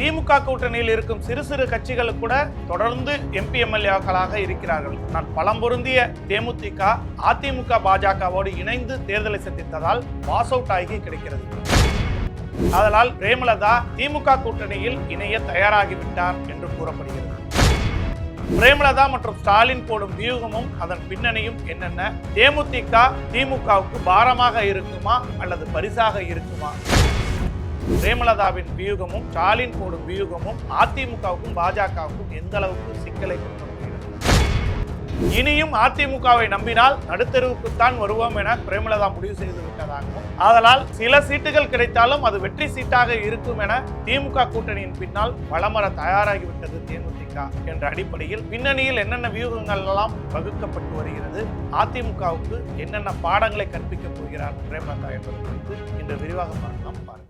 திமுக கூட்டணியில் இருக்கும் சிறு சிறு கட்சிகள் கூட தொடர்ந்து எம்பி எம்எல்ஏக்களாக இருக்கிறார்கள். நான் பலம் பொருந்திய தேமுதிக அதிமுக பாஜகவோடு இணைந்து தேர்தலை சந்தித்ததால் பாஸ் அவுட் ஆகி கிடைக்கிறது. அதனால் பிரேமலதா திமுக கூட்டணியில் இணைய தயாராகிவிட்டார் என்று கூறப்படுகிறது. பிரேமலதா மற்றும் ஸ்டாலின் போடும் வியூகமும் அதன் பின்னணியும் என்னென்ன? தேமுதிக திமுகவுக்கு பாரமாக இருக்குமா அல்லது பரிசாக இருக்குமா? பிரேமலதாவின் வியூகமும் ஸ்டாலின் போடும் வியூகமும் அதிமுகவுக்கும் பாஜகவுக்கும் எந்த அளவுக்கு சிக்கலை கொண்டு இனியும் அதிமுகவை நம்பினால் நடுத்தருவுக்குத்தான் வருவோம் என பிரேமலதா முடிவு செய்து விட்டதாகவும் அதனால் சில சீட்டுகள் கிடைத்தாலும் அது வெற்றி சீட்டாக இருக்கும் என திமுக கூட்டணியின் பின்னால் வளமர தயாராகிவிட்டது தேமுதிக என்ற அடிப்படையில் பின்னணியில் என்னென்ன வியூகங்கள் எல்லாம் வகுக்கப்பட்டு வருகிறது அதிமுகவுக்கு என்னென்ன பாடங்களை கற்பிக்கப் போகிறார் பிரேமலதா என்பது குறித்து இன்று விரிவாக பார்க்கலாம் பாருங்கள்.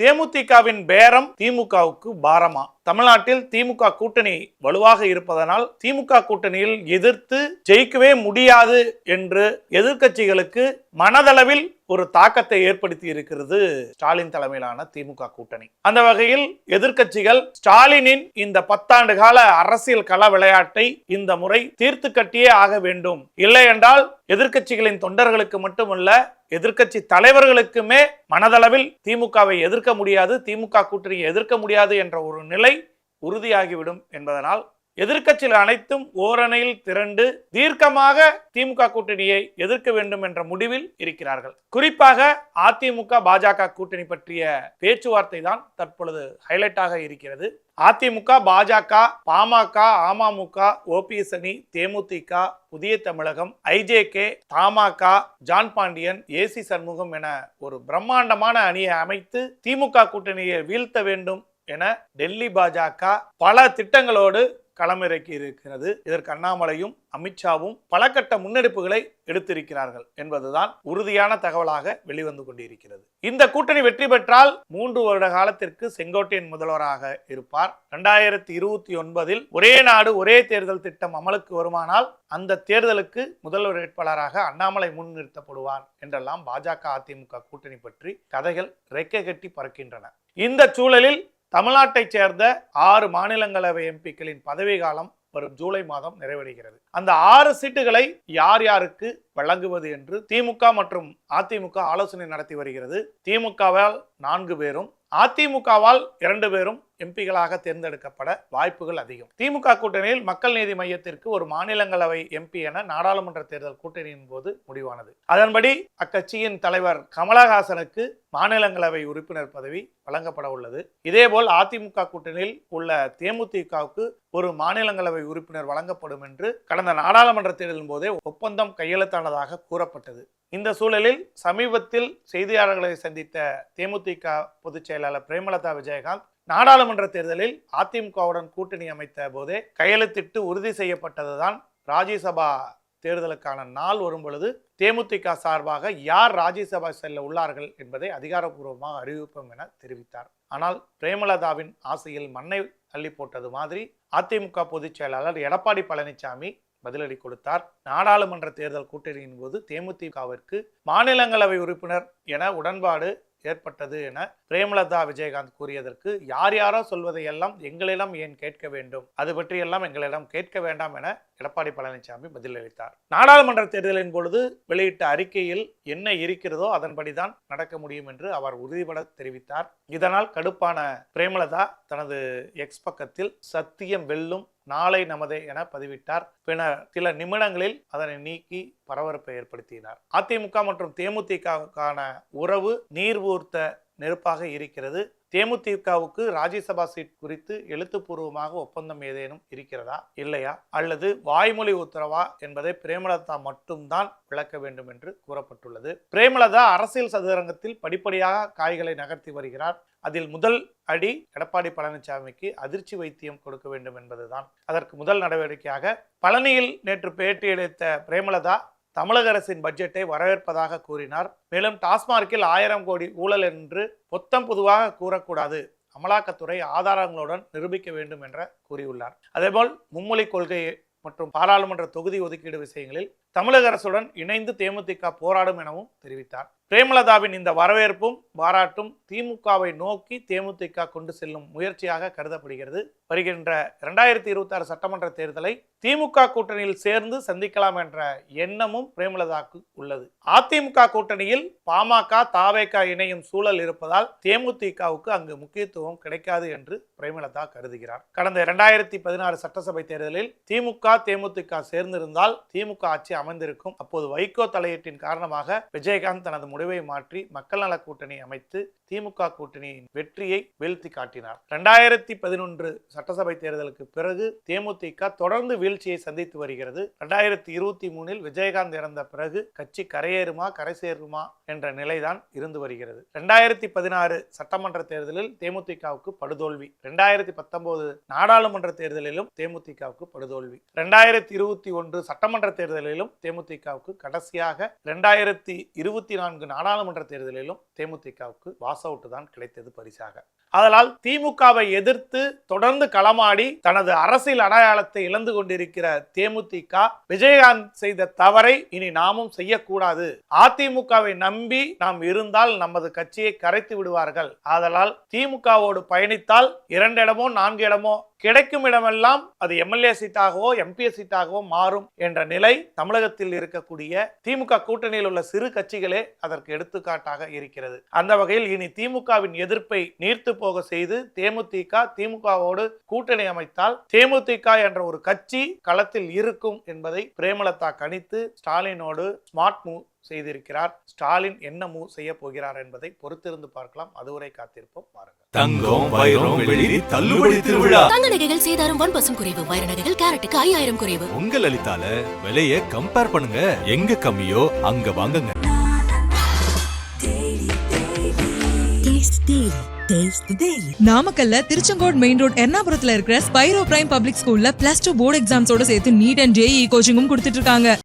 தேமுதிகவின் பேரம் திமுகவுக்கு பாரமா. தமிழ்நாட்டில் திமுக கூட்டணி வலுவாக இருப்பதனால் திமுக கூட்டணியில் எதிர்த்து ஜெயிக்கவே முடியாது என்று எதிர்கட்சிகளுக்கு மனதளவில் ஒரு தாக்கத்தை ஏற்படுத்தி இருக்கிறது ஸ்டாலின் தலைமையிலான திமுக கூட்டணி. அந்த வகையில் எதிர்க்கட்சிகள் ஸ்டாலினின் இந்த பத்தாண்டு கால அரசியல் கள விளையாட்டை இந்த முறை தீர்த்து கட்டியே ஆக வேண்டும். இல்லை என்றால் எதிர்க்கட்சிகளின் தொண்டர்களுக்கு மட்டுமல்ல எதிர்க்கட்சி தலைவர்களுக்குமே மனதளவில் திமுகவை எதிர்க்க முடியாது திமுக கூட்டணியை எதிர்க்க முடியாது என்ற ஒரு நிலை உறுதியாகிவிடும் என்பதனால் எதிர்க்கட்சிகள் அனைத்தும் ஓரணையில் திரண்டு தீர்க்கமாக திமுக கூட்டணியை எதிர்க்க வேண்டும் என்ற முடிவில் இருக்கிறார்கள். குறிப்பாக அதிமுக பாஜக கூட்டணி பற்றிய பேச்சுவார்த்தை தான் தற்பொழுது ஹைலைட்டாக இருக்கிறது. அதிமுக பாஜக பாமக அமமுக ஓபிஎஸ் அணி DMDK Puthiya Thamizhagam IJK TMC John Pandian A C Shanmugam என ஒரு பிரம்மாண்டமான அணியை அமைத்து திமுக கூட்டணியை வீழ்த்த வேண்டும் என டெல்லி பாஜக பல திட்டங்களோடு களமிறக்கி இருக்கிறது. இதற்கு அண்ணாமலையும் அமித்ஷாவும் பல கட்ட முன்னெடுப்புகளை எடுத்திருக்கிறார்கள் என்பதுதான் உறுதியான தகவலாக வெளிவந்து கொண்டிருக்கிறது. இந்த கூட்டணி வெற்றி பெற்றால் மூன்று வருட காலத்திற்கு செங்கோட்டையன் முதல்வராக இருப்பார். இரண்டாயிரத்தி இருபத்தி ஒன்பதில் ஒரே நாடு ஒரே தேர்தல் திட்டம் அமலுக்கு வருமானால் அந்த தேர்தலுக்கு முதல்வர் வேட்பாளராக அண்ணாமலை முன் நிறுத்தப்படுவார் என்றெல்லாம் பாஜக அதிமுக கூட்டணி பற்றி கதைகள் ரெக்கை கட்டி பறக்கின்றன. இந்த சூழலில் தமிழ்நாட்டைச் சேர்ந்த ஆறு மாநிலங்களவை எம்பிக்களின் பதவி காலம் வரும் ஜூலை மாதம் நிறைவடைகிறது. அந்த ஆறு சீட்டுகளை யார் யாருக்கு வழங்குவது என்று திமுக மற்றும் அதிமுக ஆலோசனை நடத்தி வருகிறது. திமுகவால் நான்கு பேரும் அதிமுகவால் இரண்டு பேரும் எம்பிகளாக தேர்ந்தெடுக்கப்பட வாய்ப்புகள் அதிகம். திமுக கூட்டணியில் மக்கள் நீதி மையத்திற்கு ஒரு மாநிலங்களவை எம்பி என நாடாளுமன்ற தேர்தல் கூட்டணியின் போது முடிவானது. அதன்படி அக்கட்சியின் தலைவர் கமலஹாசனுக்கு மாநிலங்களவை உறுப்பினர் பதவி வழங்கப்பட உள்ளது. இதேபோல் அதிமுக கூட்டணியில் உள்ள தேமுதிகவுக்கு ஒரு மாநிலங்களவை உறுப்பினர் வழங்கப்படும் என்று கடந்த நாடாளுமன்ற தேர்தலின் போதே ஒப்பந்தம் கையெழுத்தானதாக கூறப்பட்டது. இந்த சூழலில் சமீபத்தில் செய்தியாளர்களை சந்தித்த தேமுதிக பொதுச் செயலாளர் பிரேமலதா விஜயகாந்த் நாடாளுமன்ற தேர்தலில் அதிமுகவுடன் கூட்டணி அமைத்த போதே கையெழுத்திட்டு உறுதி செய்யப்பட்டதுதான் ராஜ்யசபா தேர்தலுக்கான நாள் வரும் பொழுது தேமுதிக சார்பாக யார் ராஜ்யசபா செல்ல உள்ளார்கள் என்பதை அதிகாரப்பூர்வமாக அறிவிப்போம் என தெரிவித்தார். ஆனால் பிரேமலதாவின் ஆசையில் மண்ணை அள்ளி போட்டது மாதிரி அதிமுக பொதுச் செயலாளர் எடப்பாடி பழனிசாமி பதிலடி கொடுத்தார். நாடாளுமன்ற தேர்தல் கூட்டணியின் போது தேமுதிகவிற்கு மாநிலங்களவை உறுப்பினர் என உடன்பாடு ஏற்பட்டது என பிரேமலதா விஜயகாந்த் கூறியதற்கு யார் யாரோ சொல்வதையெல்லாம் எங்களிடம் ஏன் கேட்க வேண்டும்? அது பற்றியெல்லாம் எங்களிடம் கேட்க வேண்டாம் என எடப்பாடி பழனிசாமி பதிலளித்தார். நாடாளுமன்ற தேர்தலின் பொழுது வெளியிட்ட அறிக்கையில் என்ன இருக்கிறதோ அதன்படிதான் நடக்க முடியும் என்று அவர் உறுதிபட தெரிவித்தார். இதனால் கடுப்பான பிரேமலதா தனது எக்ஸ் பக்கத்தில் சத்தியம் வெல்லும் நாளை நமதே என பதிவிட்டார். பின்னர் சில நிமிடங்களில் அதனை நீக்கி பரபரப்பை ஏற்படுத்தினார். அதிமுக மற்றும் தேமுதிகவுக்கான உறவு நீர் ஊர்த்த நெருப்பாக இருக்கிறது. தேமுதிகவுக்கு ராஜ்யசபா சீட் குறித்து எழுத்துப்பூர்வமாக ஒப்பந்தம் ஏதேனும் இருக்கிறதா இல்லையா? அல்லது வாய்மொழி உத்தரவா என்பதை பிரேமலதா மட்டும்தான் விளக்க வேண்டும் என்று கூறப்பட்டுள்ளது. பிரேமலதா அரசியல் சதுரங்கத்தில் படிப்படியாக காய்களை நகர்த்தி வருகிறார். அதில் முதல் அடி எடப்பாடி பழனிசாமிக்கு அதிர்ச்சி வைத்தியம் கொடுக்க வேண்டும் என்பதுதான். அதற்கு முதல் நடவடிக்கையாக பழனியில் நேற்று பேட்டியளித்த பிரேமலதா தமிழக அரசின் பட்ஜெட்டை வரவேற்பதாக கூறினார். மேலும் டாஸ்மார்க்கில் ஆயிரம் கோடி ஊழல் என்று பொத்தம் பொதுவாக கூறக்கூடாது. அமலாக்கத்துறை ஆதாரங்களுடன் நிரூபிக்க வேண்டும் என்ற கூறியுள்ளார். அதேபோல் மும்மொழி கொள்கை மற்றும் பாராளுமன்ற தொகுதி ஒதுக்கீடு விஷயங்களில் தமிழக அரசுடன் இணைந்து தேமுதிக போராடும் எனவும் தெரிவித்தார். பிரேமலதாவின் இந்த வரவேற்பும் பாராட்டும் திமுகவை நோக்கி தேமுதிக கொண்டு செல்லும் முயற்சியாக கருதப்படுகிறது. வருகின்ற இரண்டாயிரத்தி இருபத்தி ஆறு சட்டமன்ற தேர்தலை திமுக கூட்டணியில் சேர்ந்து சந்திக்கலாம் என்ற எண்ணமும் பிரேமலதாக்கு உள்ளது. அதிமுக கூட்டணியில் பாமக தாவேக இணையும் சூழல் இருப்பதால் தேமுதிகவுக்கு அங்கு முக்கியத்துவம் கிடைக்காது என்று பிரேமலதா கருதுகிறார். கடந்த இரண்டாயிரத்தி பதினாறு சட்டசபை தேர்தலில் திமுக தேமுதிக சேர்ந்திருந்தால் திமுக ஆட்சி அமைந்திருக்கும். அப்போது வைகோ தலையீட்டின் காரணமாக விஜயகாந்த் தனது முடிவை மாற்றி மக்கள் நல கூட்டணி அமைத்து திமுக கூட்டணியின் வெற்றியை வீழ்த்தி காட்டினார். இரண்டாயிரத்தி பதினொன்று சட்டசபை தேர்தலுக்கு பிறகு தேமுதிக தொடர்ந்து வீழ்ச்சியை சந்தித்து வருகிறது. இரண்டாயிரத்தி இருபத்தி மூணில் விஜயகாந்த் இறந்த பிறகு கட்சி கரையேறுமா கரை சேருமா என்ற நிலைதான் இருந்து வருகிறது. இரண்டாயிரத்தி பதினாறு சட்டமன்ற தேர்தலில் தேமுதிகவுக்கு படுதோல்வி. இரண்டாயிரத்தி பத்தொன்பது நாடாளுமன்ற தேர்தலிலும் தேமுதிகவுக்கு படுதோல்வி. இரண்டாயிரத்தி இருபத்தி ஒன்று சட்டமன்ற தேர்தலிலும் தேமுதிகவுக்கு கடைசியாக இரண்டாயிரத்தி இருபத்தி நான்கு நாடாளுமன்ற தேர்தலிலும் தேமுதிகவுக்கு பாஸ் அவுட் தான் கிடைத்தது பரிசாக. அதனால் திமுகவை எதிர்த்து தொடர்ந்து களமாடி தனது அரசியல் அடையாளத்தை இழந்து கொண்டிருக்கிற தேமுதிக விஜயகாந்த் செய்த தவறை இனி நாமும் செய்யக்கூடாது. அதிமுகவை நம்பி நாம் இருந்தால் நமது கட்சியை கரைத்து விடுவார்கள். ஆதலால் திமுகவோடு பயணித்தால் இரண்டு இடமோ நான்கு இடமோ கிடைக்கும் இடமெல்லாம் அது எம்எல்ஏ சீட்டாகவோ எம்பி சீட்டாகவோ மாறும் என்ற நிலை தமிழகத்தில் இருக்கக்கூடிய திமுக கூட்டணியில் உள்ள சிறு கட்சிகளே அதற்கு எடுத்துக்காட்டாக இருக்கிறது. அந்த வகையில் இனி திமுகவின் எதிர்ப்பை நீர்த்து போக செய்து தேமுதிக திமுகவோடு கூட்டணி அமைத்தால் தேமுதிக என்ற ஒரு கட்சி களத்தில் இருக்கும் என்பதை பிரேமலதா கணித்து ஸ்டாலினோடு ஸ்மார்ட் மூவ் செய்திருக்கிறார். ஸ்டாலின் என்ன மூவ் செய்ய போகிறார் என்பதை பொறுத்திருந்து பார்க்கலாம். அதுவரை காத்திருப்போம். பாருங்கள் தங்கம் வைரம் வெள்ளி தள்ளுபடி திருவிழா. தங்க நகைகள் சேதாரம் ஒன் பர்சன்ட் குறைவு. வைர நகைகள் கேரட்டுக்கு ஐயாயிரம் குறைவு. உங்க லலிதால விலைய கம்பேர் பண்ணுங்க. எங்க கம்மியோ அங்க வாங்குங்க. நாமக்கல்ல திருச்செங்கோடு மெயின் ரோட் எர்ணாபுரத்துல இருக்கிற ஸ்பைரோ பிரைம் பப்ளிக் ஸ்கூல்ல பிளஸ் டூ போர்டு எக்ஸாம்ஸோட சேர்த்து நீட் அண்ட் ஜேஇ கோச்சிங்கும் கொடுத்துட்டு இருக்காங்க.